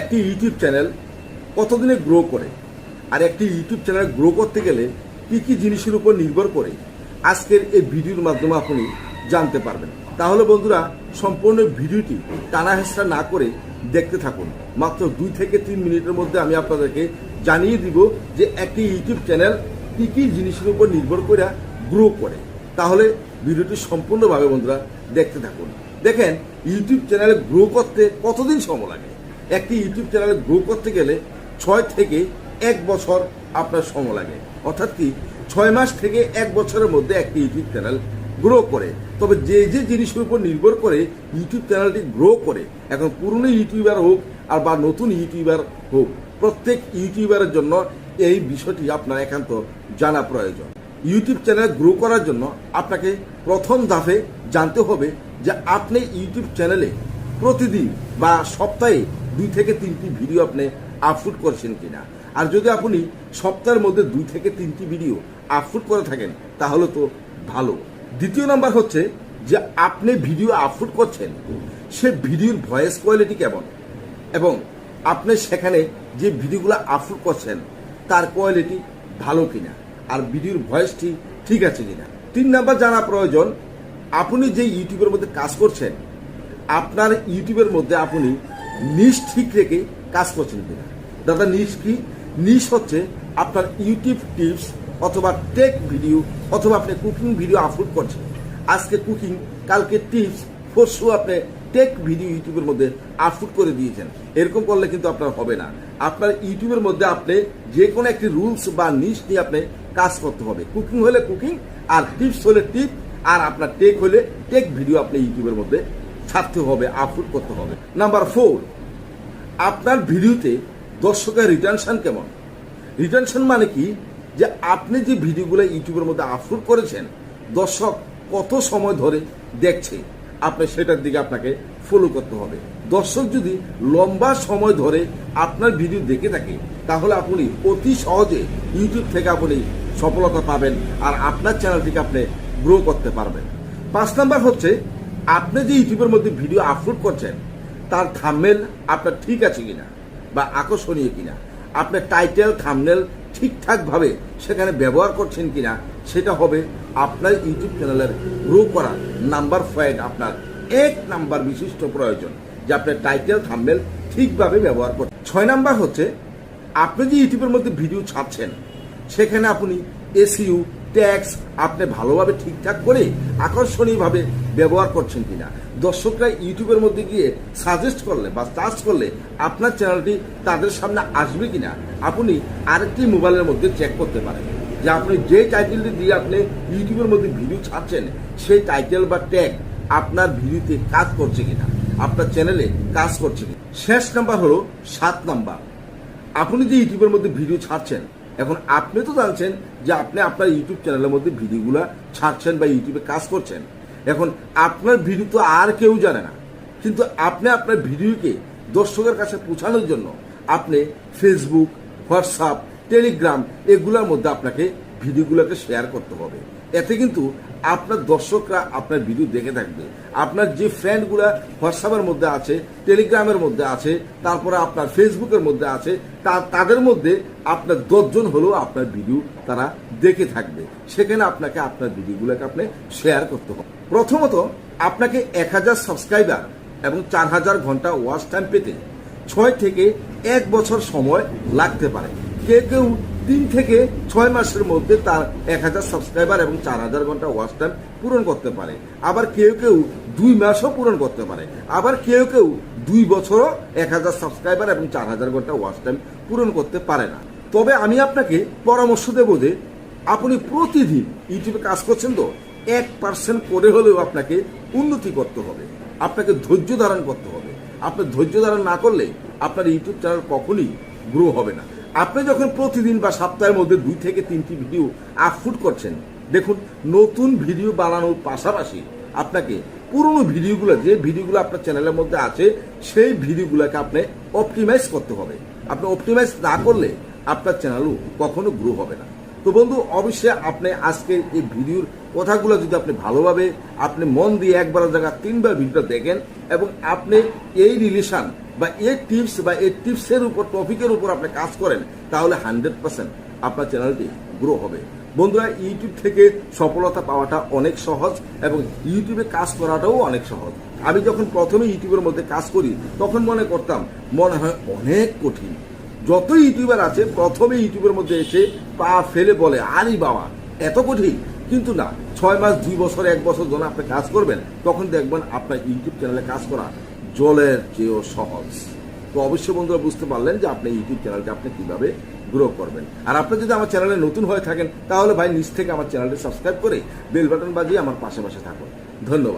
একটি YouTube channel কতদিনে grow করে? আর একটি ইউটিউব চ্যানেল গ্রো করতে গেলে কি কি জিনিসের উপর নির্ভর করে? আজকের এই ভিডিওর মাধ্যমে আপনি জানতে পারবেন। তাহলে বন্ধুরা, সম্পূর্ণ ভিডিওটি টানা হেসরা না করে দেখতে থাকুন। মাত্র দুই থেকে তিন মিনিটের মধ্যে আমি আপনাদেরকে জানিয়ে দিব যে একটি ইউটিউব চ্যানেল কি কি জিনিসের উপর নির্ভর করে গ্রো করে। তাহলে ভিডিওটি সম্পূর্ণভাবে বন্ধুরা দেখতে থাকুন। দেখেন, ইউটিউব চ্যানেল গ্রো করতে কতদিন সময় লাগে? একটি ইউটিউব চ্যানেল গ্রো করতে গেলে ছয় থেকে এক বছর আপনার সময় লাগে। অর্থাৎ কি, ছয় মাস থেকে এক বছরের মধ্যে একটি ইউটিউব চ্যানেল গ্রো করে। তবে যে যে জিনিসের উপর নির্ভর করে ইউটিউব চ্যানেলটি গ্রো করে, এখন পুরনো ইউটিউবার হোক আর বা নতুন ইউটিউবার হোক, প্রত্যেক ইউটিউবারের জন্য এই বিষয়টি আপনার একান্ত জানা প্রয়োজন। ইউটিউব চ্যানেল গ্রো করার জন্য আপনাকে প্রথম ধাপে জানতে হবে যে আপনি ইউটিউব চ্যানেলে প্রতিদিন বা সপ্তাহে দুই থেকে তিনটি ভিডিও আপনি আপলোড করছেন কিনা। আর যদি আপনি সপ্তাহের মধ্যে দুই থেকে তিনটি ভিডিও আপলোড করে থাকেন, তাহলে তো ভালো। দ্বিতীয় নাম্বার হচ্ছে যে আপনি ভিডিও আপলোড করছেন, সে ভিডিওর ভয়েস কোয়ালিটি কেমন? এবং আপনি সেখানে যে ভিডিওগুলো আপলোড করছেন, তার কোয়ালিটি ভালো কিনা? আর ভিডিওর ভয়েসটি ঠিক আছে কিনা? তিন নাম্বার জানা প্রয়োজন, আপনি যে ইউটিউবের মধ্যে কাজ করছেন, আপনার ইউটিউবের মধ্যে আপনি নিশ ঠিক রেখে কাজ করছেন কিনা দাদা নিশ কি? নিশ হচ্ছে আপনার ইউটিউব টিপস অথবা টেক ভিডিও অথবা আপনি কুকিং ভিডিও আপলোড করছেন। আজকে কুকিং কালকে টিপস পরশু আপনি টেক ভিডিও ইউটিউবের মধ্যে আপলোড করে দিয়েছেন। এরকম করলে কিন্তু আপনার হবে না। আপনার ইউটিউবের মধ্যে আপনি যে কোনো একটি রুলস বা নিশ নিয়ে আপনি কাজ করতে হবে। কুকিং হলে কুকিং আর টিপস হলে টিপ আর আপনার টেক হলে টেক ভিডিও আপনি ইউটিউবের মধ্যে ছাড়তে হবে আপলোড করতে হবে। নাম্বার ফোর আপনার ভিডিওতে দর্শকের রিটেনশন কেমন? রিটেনশন মানে কি? যে আপনি যে ভিডিওগুলো ইউটিউবের মধ্যে আপলোড করেছেন, দর্শক কত সময় ধরে দেখছে? আপনি সেটার দিকে আপনাকে ফলো করতে হবে। দর্শক যদি লম্বা সময় ধরে আপনার ভিডিও দেখে থাকে, তাহলে আপনি অতি সহজে ইউটিউব থেকে আপনি সফলতা পাবেন আর আপনার চ্যানেলটিকে আপনি গ্রো করতে পারবেন। পাঁচ নাম্বার হচ্ছে আপনি যে ইউটিউবের মধ্যে ভিডিও আপলোড করছেন, তার থামমেল আপনার ঠিক আছে কিনা বা আকর্ষণীয় কিনা? আপনার টাইটেল থামনেল ঠিকঠাকভাবে সেখানে ব্যবহার করছেন কিনা, সেটা হবে আপনার ইউটিউব চ্যানেলের গ্রো করার নাম্বার পয়েন্ট আপনার এক নাম্বার বিশিষ্ট প্রয়োজন, যে আপনার টাইটেল থামনেল ঠিকভাবে ব্যবহার করছেন ছয় নাম্বার হচ্ছে, আপনি যে ইউটিউবের মধ্যে ভিডিও ছাড়ছেন সেখানে আপনি এসইউ ট্যাক্স আপনি ভালোভাবে ঠিকঠাক করে আকর্ষণীয়ভাবে ব্যবহার করছেন কিনা? দর্শকরা ইউটিউবের মধ্যে গিয়ে সাজেস্ট করলে বা সার্চ করলে আপনার চ্যানেলটি তাদের সামনে আসবে কিনা? আপনি আরেকটি মোবাইলের মধ্যে চেক করতে পারেন। যে আপনি যে টাইটেলটি দিয়ে আপনি ইউটিউবের মধ্যে ভিডিও ছাড়ছেন, সেই টাইটেল বা ট্যাগ আপনার ভিডিওতে কাজ করছে কিনা? আপনার চ্যানেলে কাজ করছে কিনা? শেষ নাম্বার হলো সাত নাম্বার আপনি যে ইউটিউবের মধ্যে ভিডিও ছাড়ছেন, এখন আপনি তো জানছেন যে আপনি আপনার ইউটিউব চ্যানেলের মধ্যে ভিডিওগুলো ছাড়ছেন বা ইউটিউবে কাজ করছেন। এখন আপনার ভিডিও তো আর কেউ জানে না। কিন্তু আপনি আপনার ভিডিওকে দর্শকের কাছে পৌঁছানোর জন্য আপনি ফেসবুক হোয়াটসঅ্যাপ টেলিগ্রাম এগুলোর মধ্যে আপনাকে ভিডিওগুলোকে শেয়ার করতে হবে। এতে কিন্তু আপনার দর্শকরা আপনার ভিডিও দেখে থাকবে। আপনার যে ফ্রেন্ডগুলা হোয়াটসঅ্যাপের মধ্যে আছে টেলিগ্রামের মধ্যে আছে, তারপরে আপনার ফেসবুকের মধ্যে আছে, তা- তাদের মধ্যে আপনার দশজন হলেও আপনার ভিডিও তারা দেখে থাকবে। সেখানে আপনাকে আপনার ভিডিওগুলোকে আপনি শেয়ার করতে হবে। প্রথমত, আপনাকে এক হাজার সাবস্ক্রাইবার এবং চার হাজার ঘণ্টা ওয়াচ টাইম পেতে ছয় থেকে এক বছর সময় লাগতে পারে। কেউ কেউ তিন থেকে ছয় মাসের মধ্যে তার এক হাজার সাবস্ক্রাইবার এবং চার হাজার ঘণ্টা ওয়াচ টাইম পূরণ করতে পারে। আবার কেউ কেউ দুই মাসও পূরণ করতে পারে। আবার কেউ কেউ দুই বছরও এক হাজার সাবস্ক্রাইবার এবং চার হাজার ঘণ্টা ওয়াচ টাইম পূরণ করতে পারে না। তবে আমি আপনাকে পরামর্শ দেবো যে, আপনি প্রতিদিন ইউটিউবে কাজ করছেন তো, এক পার্সেন্ট করে হলেও আপনাকে উন্নতি করতে হবে। আপনাকে ধৈর্য ধারণ করতে হবে। আপনি ধৈর্য ধারণ না করলে আপনার ইউটিউব চ্যানেল কখনই গ্রো হবে না। আপনি যখন প্রতিদিন বা সপ্তাহের মধ্যে দুই থেকে তিনটি ভিডিও আপলোড করছেন, দেখুন, নতুন ভিডিও বানানোর পাশাপাশি আপনাকে পুরনো ভিডিওগুলো, যে ভিডিওগুলো আপনার চ্যানেলের মধ্যে আছে, সেই ভিডিওগুলোকে আপনি অপটিমাইজ করতে হবে। আপনি অপটিমাইজ না করলে আপনার চ্যানেলও কখনো গ্রো হবে না। তো বন্ধু, অবশ্যই আপনি আজকে এই ভিডিওর কথাগুলো যদি আপনি ভালোভাবে, আপনি মন দিয়ে একবার জায়গা তিনবার ভিডিওটা দেখেন এবং আপনি এই রিলেশন বা এই টিপস বা এই টিপসের উপর টপিকের উপর আপনি কাজ করেন, তাহলে হান্ড্রেড পার্সেন্ট আপনার চ্যানেলটি গ্রো হবে। বন্ধুরা ইউটিউব থেকে সফলতা পাওয়াটা অনেক সহজ এবং ইউটিউবে কাজ করাটাও অনেক সহজ। আমি যখন প্রথমে ইউটিউবের মধ্যে কাজ করি, তখন মনে করতাম, মনে হয় অনেক কঠিন। যত ইউটিউবার আছে, প্রথমে ইউটিউবের মধ্যে এসে পা ফেলে বলে, আরে বাবা, এত কঠিন? কিন্তু না, ছয় মাস, দুই বছর, এক বছর যখন আপনি কাজ করবেন, তখন দেখবেন আপনার ইউটিউব চ্যানেলে কাজ করা জলের চেয়েও সহজ, তো অবশ্যই বন্ধুরা বুঝতে পারলেন যে আপনি ইউটিউব চ্যানেলটা আপনি কীভাবে গ্রো করবেন। আর আপনি যদি আমার চ্যানেলে নতুন হয়ে থাকেন, তাহলে ভাই নিচ থেকে আমার চ্যানেলটি সাবস্ক্রাইব করে বেল বাটন বাজিয়ে আমার পাশে পাশে থাকুন। ধন্যবাদ।